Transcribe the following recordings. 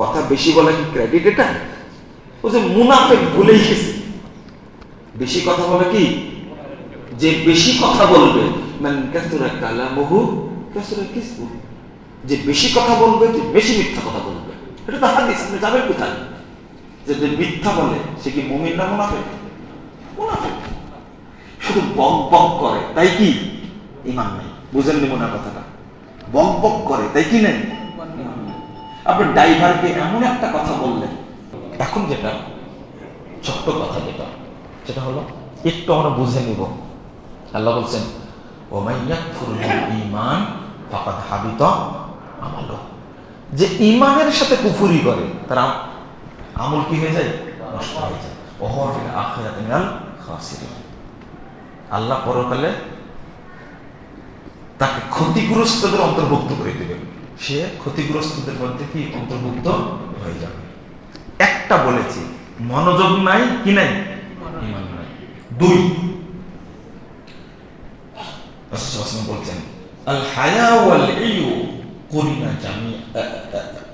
কথা বেশি বলা কি ক্রেডিট এটা? ও যে মুনাফেক ভুলেই গেছে। বেশি কথা বলে কি? যে বেশি কথা বলবে যে বেশি কথা বলবে, যে বেশি মিথ্যা কথা বলবে। এটা তো হাদিস যাবেন কোথায়? যে মিথ্যা বলে, সে কি মুমিন না মুনাফেক মুনাফেক শুধু বক বক করে, তাই কি? ইমান নেই। বুঝেননি মনে কথাটা? বক বক করে, তাই কি নেই? আপনার ড্রাইভারকে এমন একটা কথা বললেন। এখন যেটা, ছোট্ট কথা যেটা, সেটা হলো, একটু আমরা বুঝে নিব। আল্লাহ বলছেন ইমান ফাকাদ হাবিত আমালো যে ইমানের সাথে কুফুরি করে, তার আম- আমল কি হয়ে যায়? নষ্ট হয়ে যায়। ওহর ফিল মিনাল খাসিরিন। আল্লাহ পরকালে তাকে ক্ষতিগ্রস্তদের অন্তর্ভুক্ত করে দেবেন সে ক্ষতিগ্রস্তদের মধ্যে কি অন্তর্ভুক্ত হয়ে যাবে? একটা বলেছি মনোযোগ নাই কি নাই? দুই বলছেন আল হায়া ওয়াল করিনা জামি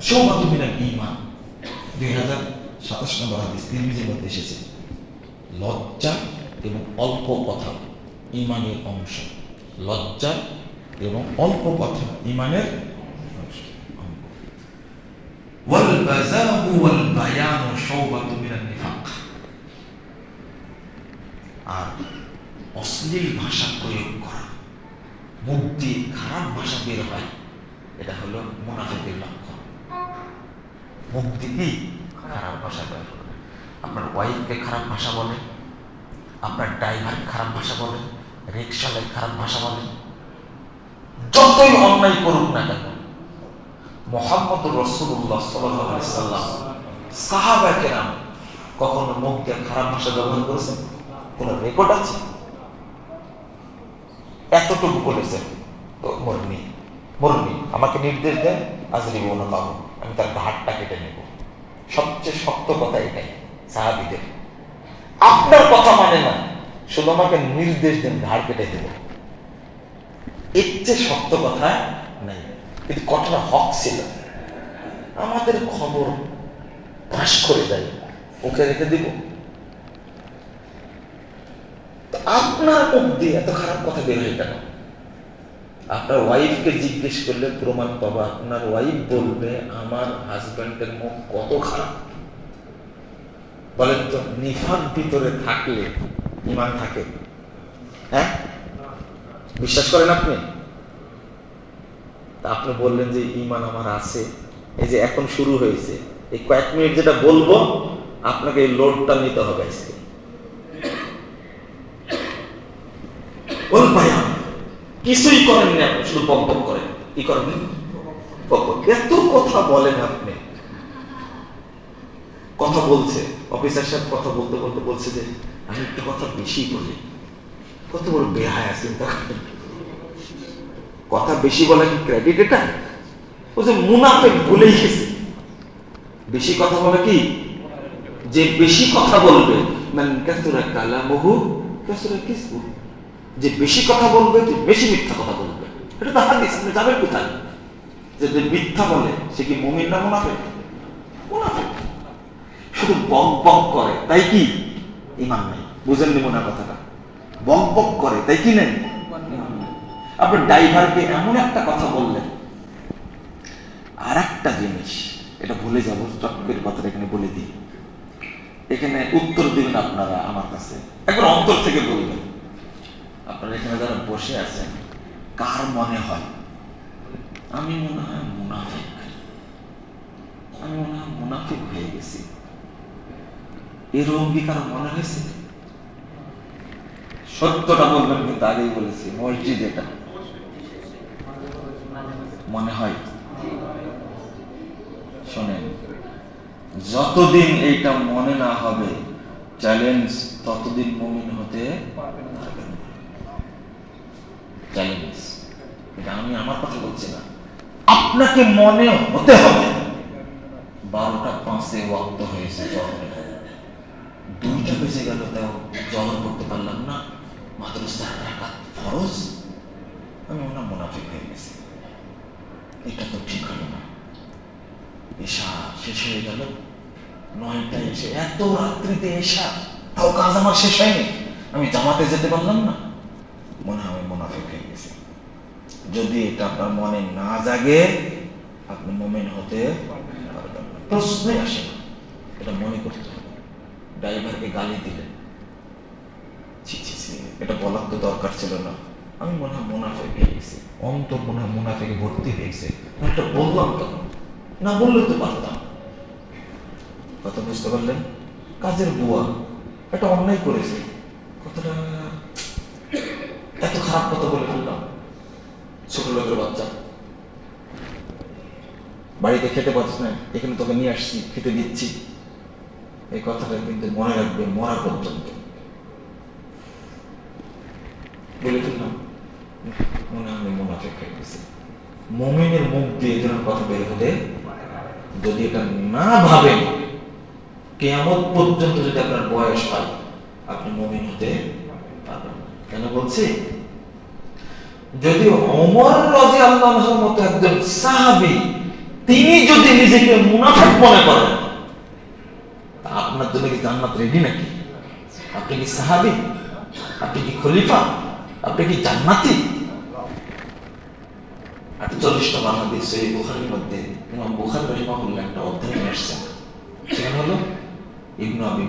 শৌবাতু মিনাল ঈমান। 2027 নম্বর হাদিস তিরমিজির মধ্যে এসেছে লজ্জা এবং অল্প কথা ইমানের অংশ। লজ্জা এবং অল্প কথা ইমানের অংশ বাযাহু ওয়াল বায়ানু শাওবাতু মিনান নিফাক আর অশ্লীল ভাষা প্রয়োগ করা দিয়ে খারাপ ভাষা বের হয়, এটা হলো মুনাফিকের লক্ষণ। মুখ দিয়ে খারাপ ভাষা বের করে আপনার ওয়াইফকে খারাপ ভাষা বলে, আপনার ড্রাইভার খারাপ ভাষা বলে রিক্সাওয়ালায় খারাপ ভাষা বলে, যতই অন্যায় করুক না কেন মোহাম্মদ রসুল্লাহ সাল্লাম। সাহাবা কেরাম কখনো দিয়ে খারাপ ভাষা ব্যবহার করেছেন? কোন রেকর্ড আছে? এতটুকু বলেছেন। আমাকে নির্দেশ দেন আজ নিব না পাবো আমি তার ঘাটটা কেটে নেব। সবচেয়ে শক্ত কথা এটাই, সাহাবিদের। আপনার কথা মানে না, শুধু আমাকে নির্দেশ দেন, ঘাড় কেটে দেব। এর চেয়ে শক্ত কথা নাই। কিন্তু কথাটা হক ছিল। আমাদের খবর ফাঁস করে দেয়। ওকে রেখে দিব। আপনার মুখ দিয়ে এত খারাপ কথা বের হয় কেন? আপনার ওয়াইফকে জিজ্ঞেস করলে প্রমাণ পাবো, আপনার ওয়াইফ বলবে, আমার হাজব্যান্ডের মুখ কত খারাপ? বলেন তো নিফাক ভিতরে থাকলে ইমান থাকে? হ্যাঁ? বিশ্বাস করেন আপনি? তা আপনি বললেন যে ইমান আমার আছে। এই যে এখন শুরু হয়েছে। এই কয়েক মিনিট যেটা বলব, আপনাকে এই লোডটা নিতে হবে আজকে। কিছুই করেননি আপনি, শুধু বক বক করেন। কি করেন। এত কথা বলেন আপনি। কথা বলছে। অফিসার সাহেব কথা বলতে বলতে বলছে যে, আমি একটু কথা বেশি বলি। কত বড় বেহায় চিন্তা করেন। কথা বেশি বলা কি ক্রেডিট এটা? ও যে মুনাফেক ভুলেই গেছে। বেশি কথা বলে কি? যে বেশি কথা বলবে, মান কাসুরা কালামহু, কাসুরা কিসবু? যে বেশি কথা বলবে, যে বেশি মিথ্যা কথা বলবে। এটা তো হাদিস, আপনি যাবেন কোথায়? যে যে মিথ্যা বলে, সে কি মুমিন না মুনাফেক? মুনাফেক। শুধু বক বক করে, তাই কি? ইমান নেই। বুঝেননি মনে কথাটা? বক বক করে, তাই কি নেই? আপনার ড্রাইভারকে এমন একটা কথা বললেন। আর একটা জিনিস, এটা ভুলে যাব চটকের কথাটা এখানে বলে দিই। এখানে উত্তর দিবেন আপনারা আমার কাছে। একবার অন্তর থেকে বলবেন। আপনারা এখানে যারা বসে আছেন, কার মনে হয়? আমি মনে হয় মুনাফিক। আমি মনে হয় মুনাফিক হয়ে গেছি। এরকম কি কারও মনে হয়েছে? সত্যটা বলবেন কিন্তু আগেই বলেছি, মসজিদ এটা। মনে হয়। শোনেন, যতদিন এইটা মনে না হবে চ্যালেঞ্জ ততদিন মুমিন হতে চ্যালেঞ্জ এটা আমি আমার কথা বলছি না। আপনাকে মনে হতে হবে। বারোটা পাঁচে ওয়াক্ত হয়েছে জহরের। দুইটা বেজে গেল, তাও জহর করতে পারলাম না। মাত্র চার রাকাত ফরজ। আমি হয় মুনাফিক হয়ে গেছি। এটা তো ঠিক হলো না এসা শেষ হয়ে গেল নয়টায় এসে এত রাত্রিতে এসা তাও কাজ আমার শেষ হয়নি আমি জামাতে যেতে পারলাম না মনে হয় আমি মোনাফেক হয়ে গেছি, যদি এটা আপনার মনে না জাগে আপনি মোমেন হতে পারবেন না প্রশ্নই আসে না এটা মনে করতে হবে। ড্রাইভারকে গালি দিলেন। ছি ছি, এটা বলার তো দরকার ছিল না। আমি মনে হয় মুনাফেক হয়ে গেছি। অন্তর মনে হয় মুনাফেকে ভর্তি হয়ে গেছে। একটা বললাম কেন না বললে তো পারতাম। কথা বুঝতে পারলেন? কাজের বুয়া, একটা অন্যায় করেছে। কতটা এত খারাপ কথা বলে ফেললাম। ছোট লোকের বাচ্চা। বাড়িতে খেতে পাচ্ছিস না, এখানে তোকে নিয়ে আসছি, খেতে দিচ্ছি। এই কথাটা কিন্তু মনে রাখবে মরা পর্যন্ত বলে ফেললাম মনে হয় আমি মুনাফেক হয়ে গেছি মমিনের মুখ দিয়ে এই কথা বের হতে যদি এটা না ভাবেন, কেয়ামত পর্যন্ত যদি আপনার বয়স হয়, আপনি মমিন হতে পারবেন কেন বলছি? যদি অমর রাজি আল্লাহর মতো একজন সাহাবী, তিনি যদি নিজেকে মুনাফেক মনে করেন আপনার জন্য কি জান্নাত রেডি নাকি? আপনি কি সাহাবী? আপনি কি খলিফা? আপনি কি জান্নাতি? আটচল্লিশটা বাংলাদেশ এই বুখারির মধ্যে ইমাম বুখারি একটা অধ্যায় সেখানে হলো ইবনু আবি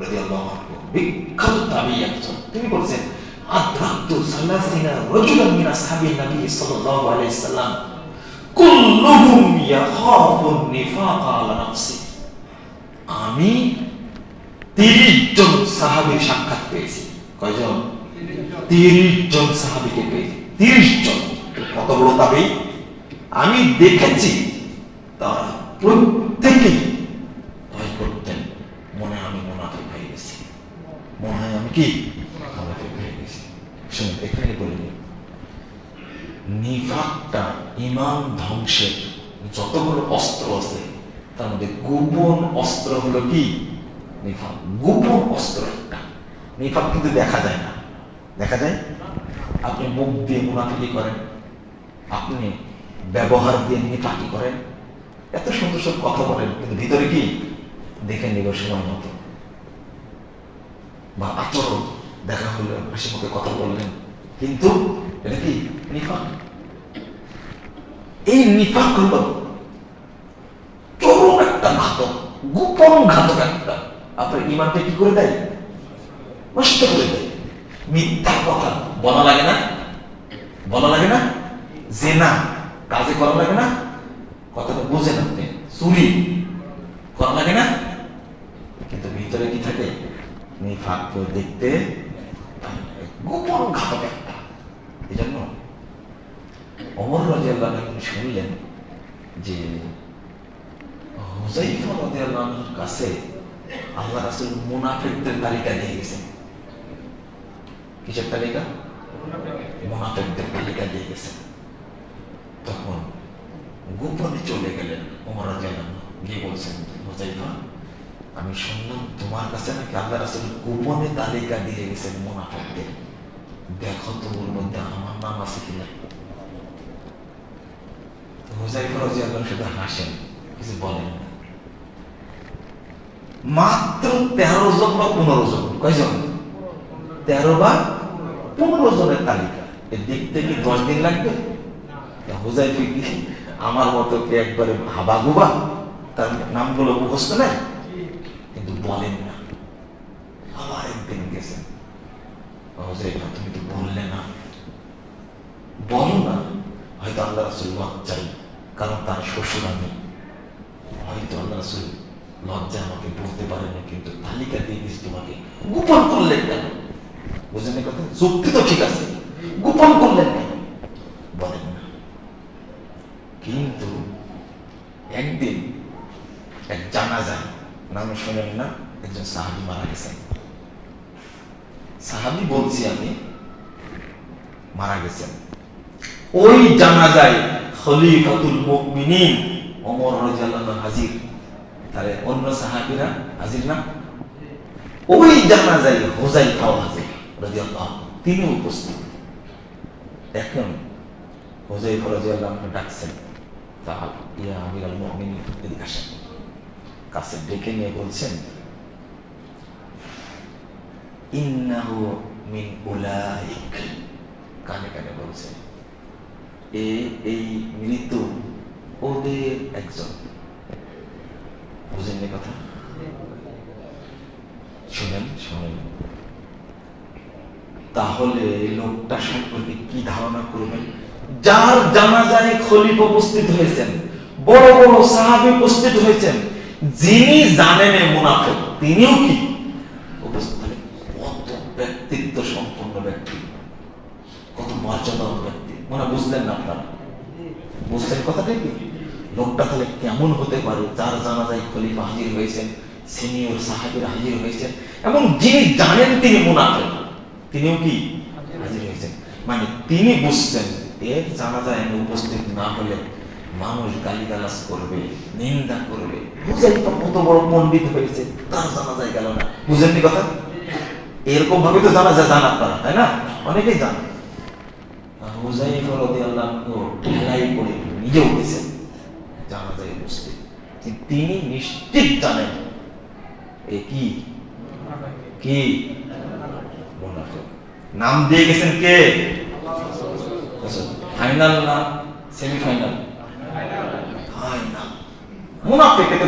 রাদিয়াল্লাহু আনহু, বিখ্যাত একজন। তিনি বলছেন, আদ্রাকতু সালাসিনা নবী সাল্লাল্লাহু আলাইহি সাল্লাম, কুল্লুহুম আলা নাফসি। আমি তিরিশ জন সাহাবীর সাক্ষাৎ পেয়েছি। কয়জন? তিরিশ জন সাহাবিকে পেয়েছি। তিরিশ জন। কত বড় তাবে আমি দেখেছি তারা প্রত্যেকেই ভয় করতেন। মনে আমি মোনাফিক হয়ে গেছি। মনে হয় আমি কি? মোনাফিক হয়ে গেছি। শুনুন, এখানে বলিনি নিফাকটা ইমান ধ্বংসের যতগুলো অস্ত্র আছে, তার মধ্যে গোপন অস্ত্র হলো কি? নিফাক। গোপন অস্ত্র একটা। নিফাক কিন্তু দেখা যায় না। দেখা যায়? আপনি মুখ দিয়ে মুনাফিকি করেন। আপনি ব্যবহার দিয়ে নিফাকি করেন? এত সুন্দর সব কথা বলেন, কিন্তু ভিতরে কি? দেখে নিব সময় মতো। বা আচরণ, দেখা হলো, হাসি মুখে কথা বললেন। কিন্তু এটা কি নিফাক? এই নিফাক হলো চরম একটা ঘাতক, গোপন ঘাতক একটা। আপনার ইমানটা কি করে দেয়? নষ্ট করে দেয়। মিথ্যা কথা বলা লাগে না? বলা লাগে না? যে না কাজে করা লাগে না? কথাটা বুঝেন আপনি। চুরি। করা লাগে না? কিন্তু ভিতরে কি থাকে? নিফাক কেউ দেখতে গোপন ঘাতক একটা। এই জন্য অমর শুনলেন যে কাছে আল্লাহ রাসুল মুনাফিকদের তালিকা দিয়ে গেছেন। কিসের তালিকা? মুনাফিকদের তালিকা দিয়ে গেছেন। তখন গোপনে চলে গেলেন ওমর রাজিয়াল্লাহ গিয়ে বলছেন হুজাইফা আমি শুনলাম তোমার কাছে নাকি আল্লাহ রাসুল গোপনে তালিকা দিয়ে গেছেন মুনাফিকদের। দেখো তো ওর মধ্যে আমার নাম আছে কিনা হুজাইফা রাজিয়াল্লাহ শুধু হাসেন, কিছু বলেন না। মাত্র তেরো জন বা পনেরো জন, কয়জন? তেরো বা পনেরো জনের তালিকা। দেখতে কি দশ দিন লাগবে? হুজাইফি কি আমার মতো কি একবারে হাবা গুবা তার নামগুলো মুখস্থ নেই? কিন্তু বলেন না। আবার একদিন গেছেন। হুজাইফা, তুমি তো বললে না। বলো না। হয়তো আল্লাহ রাসুল লজ্জাই কারণ তার শ্বশুর আমি। হয়তো আল্লাহ রাসুল লজ্জা আমাকে বলতে পারেনি কিন্তু তালিকা দিয়ে দিস তোমাকে গোপন করলেন কেন? বুঝলেন কথা? যুক্তি তো ঠিক আছে। গোপন করলেন কেন বলেন না কিন্তু একদিন এক জানাজা নাম শোনেন না, একজন সাহাবি মারা গেছেন। সাহাবি বলছি আমি, মারা গেছেন। ওই জানাজায় খলিফাতুল মুমিনিন ওমর রাদিয়াল্লাহু হাজির। তাহলে অন্য সাহাবীরা হাজির না? ওই জানাজায় হুজাইফাও হাজির রাদিয়াল্লাহু তিনি উপস্থিত। এখন হুজাইফা রাদিয়াল্লাহু আনহু ডাকছেন। তা ইয়া কাছে। ডেকে নিয়ে বলছেন কানে কানে বলছে, এ, এই মৃত্যু ওদের একজন। বুঝেননি কথা? শুনেন শুনেন। তাহলে লোকটা সম্পর্কে কি ধারণা করবেন? যার জানাজায় খলিফ উপস্থিত হয়েছেন, বড় বড় সাহাবী উপস্থিত হয়েছেন, যিনি জানেন মুনাফিক, তিনিও কি? কত ব্যক্তিত্ব সম্পন্ন ব্যক্তি, কত মর্যাদাবান ব্যক্তি। মনে বুঝলেন না আপনারা? কথাটা কি? লোকটা তাহলে কেমন হতে পারে? যার জানাজায় খলিফা হাজির হয়েছেন, সিনিয়র সাহাবিরা হাজির হয়েছেন, এবং যিনি জানেন তিনি মুনাফিক, তিনিও কি? হাজির হয়েছেন। মানে তিনি বুঝছেন এর জানাজায় আমি উপস্থিত না হলে মানুষ গালিগালাজ করবে নিন্দা করবে। বুঝাই তো কত বড় পণ্ডিত হয়েছে তার জানাজায় গেল না। বুঝেননি কথা? এরকম ভাবে তো জানা যায় জানা আপনারা তাই না? অনেকেই জান। হুজাইফা রাদিয়াল্লাহু আনহু ঠেলাই পড়ে নিজে উঠেছেন জানাজায় উপস্থিত। তিনি নিশ্চিত জানেন এ কি? কি? নাম দিয়ে গেছেন কে? ফাইনাল। না সেমিফাইনাল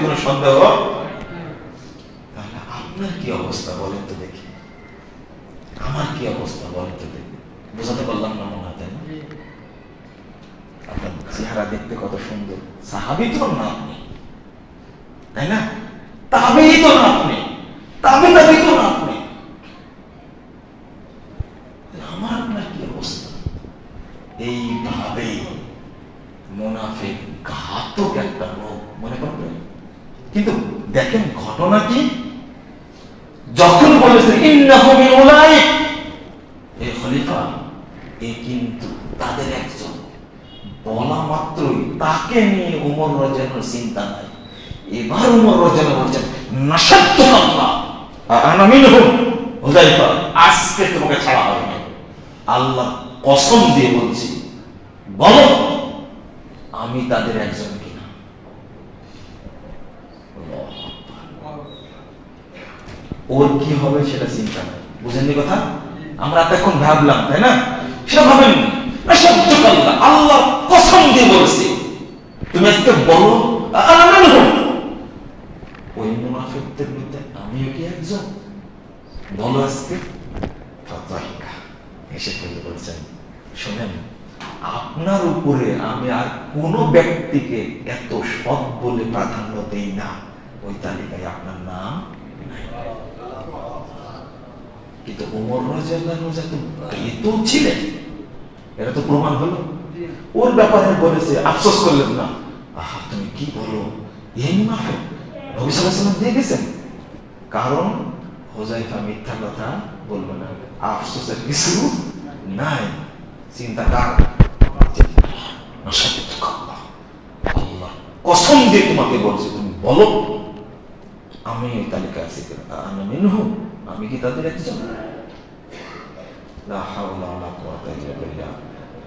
কোনো সন্দেহ? তাহলে আপনার কি অবস্থা বলেন তো দেখি। আমার কি অবস্থা বলেন তো দেখি। বোঝাতে পারলাম না মনে হয় আপনার চেহারা দেখতে কত সুন্দর। সাহাবি তো না আপনি। তাই না? তাবি তো না আপনি। তাবি তাবি তো না আপনি আমার আপনার কি অবস্থা এইভাবে মোনাফিক ঘাতক একটা লোক মনে করবেন কিন্তু দেখেন ঘটনা কি? যখন বলেছে এই খলিফা, এ কিন্তু তাদের একজন। বলা মাত্রই তাকে নিয়ে উমর রাজানোর চিন্তা নাই। এবার উমর রাজানো বলছেন নাসাত্য আল্লাহ আনা মিনহুম হুযাইফা আজকে তোমাকে ছাড়া হবে না। আল্লাহ কসম দিয়ে বলছি, বলো, আমি তাদের একজন কিনা আল্লাহু আকবার। ওর কি হবে সেটা চিন্তা নাই। বুঝেননি কথা? আমরা এতক্ষণ ভাবলাম, তাই না? সেটা ভাবেন আল্লাহ কসম দিয়ে বলছি, তুমি আজকে বলো ওই মধ্যে আমিও কি একজন? বলো আজকে। ফেলে বলছেন, শোনেন, আপনার উপরে আমি আর কোনো ব্যক্তিকে এত সৎ বলে প্রাধান্য দেই না। ওই তালিকায় আপনার নাম কিন্তু ওমর ভীত ছিলেন, এটা তো প্রমাণ হলো। ওর ব্যাপারে বলেছে আফসোস করলেন না। আহা, তুমি কি বলো? দিয়ে গেছেন? কারণ হোজাইফা মিথ্যা কথা বলবে না। আফসোসের কিছু নাই। চিন্তা কার। কসম দিয়ে তোমাকে বলছি, তুমি বলো। আমি এই তালিকা আছি আমি মিনহু, আমি কি তাদের একজন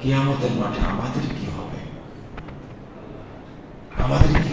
কিয়ামতের মাঠে আমাদের কি হবে? আমাদের কি